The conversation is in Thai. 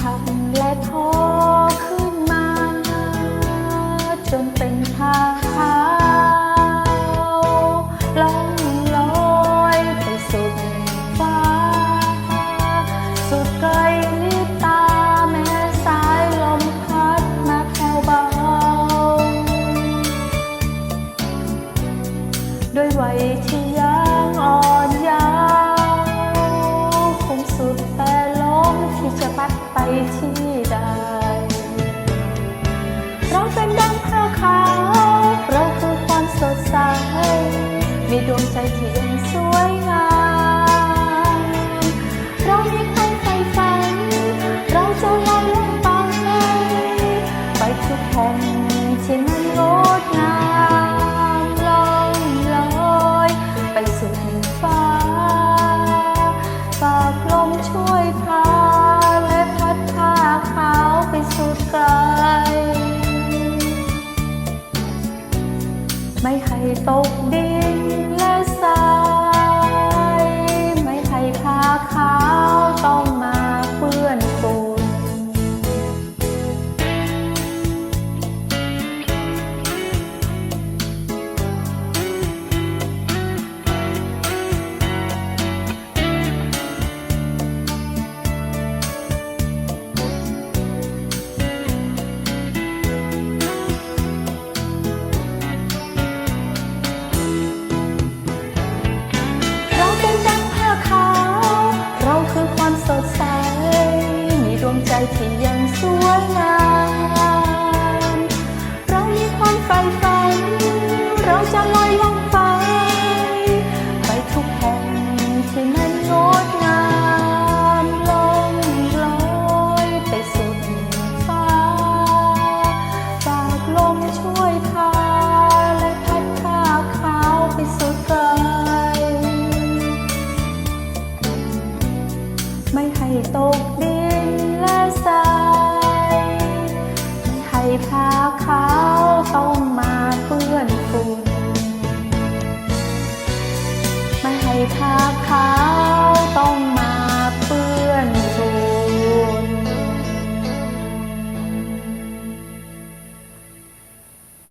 ขับและทอขึ้นมา จนเป็นทางขาวล่องลอยไปสุดฟ้า สุดไกลลิบตาแม้สายลมพัดมาแผ่วเบา ด้วยวัยที่ยัง มีดวงใจที่ยังสวยงาม ไม่ให้ตกดินและสา วยงาม เรามีความใฝ่ฝัน เราจะลอยล่องไป ไปทุกแห่งที่มันงดงามลงลอยไปสุดฟ้า ฝากลมช่วยพา และพัดผ้าขาวไปสุดไกล ไม่ให้ตกดินและทรา ไม่ให้ผ้าขาวต้องมาเปื้อนฝุ่นไม่ให้ผ้าขาวต้อง